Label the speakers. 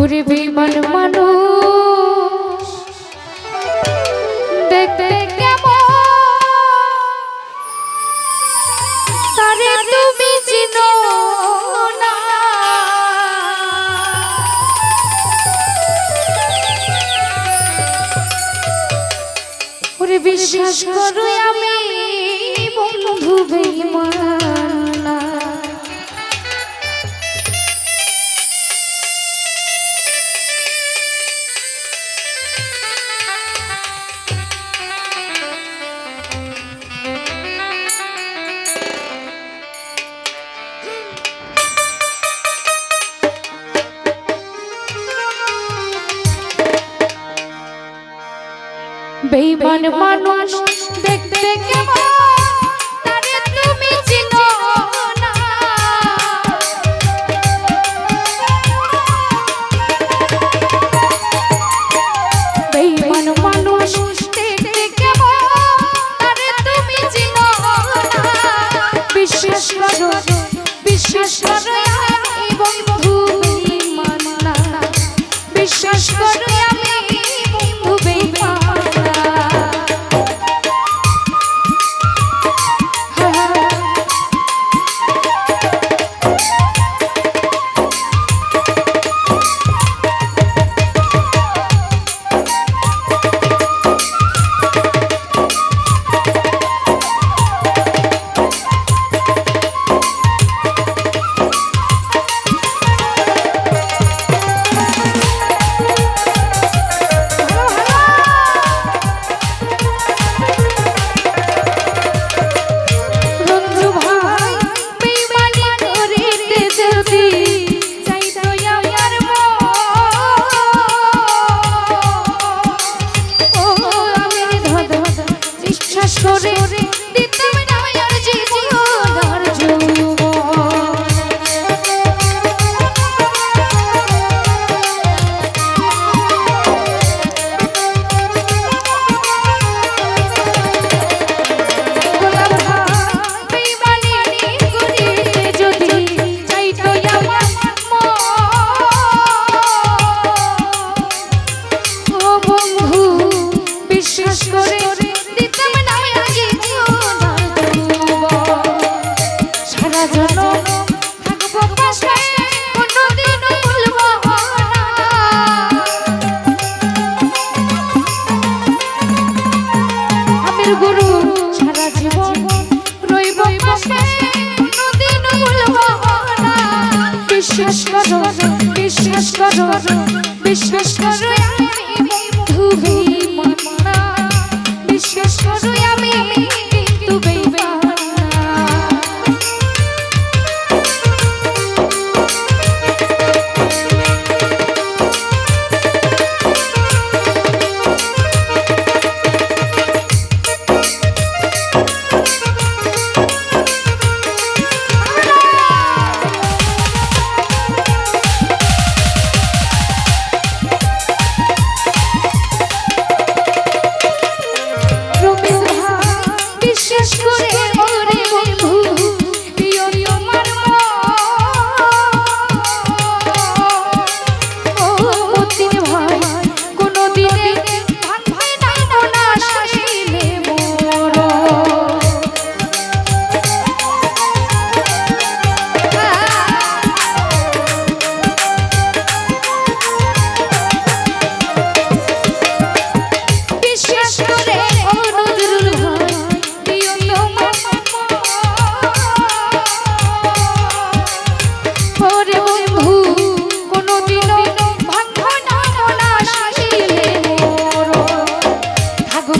Speaker 1: ওরে বেমান মানুষ। দেখতে তারে তুমি চিনো না। বিশ্বাস করো আমি বন্ধু বেঈমান বেঈমান মানুষ দেখতে কেমন? তারে তুমি চিনো না। বেঈমান মানুষ দেখতে কেমন? তারে তুমি চিনো না। বিশ্বাস করো বিশ্বাস করো বন্ধু বেঈমান বিশ্বাস করো করো বিশ্বাস করো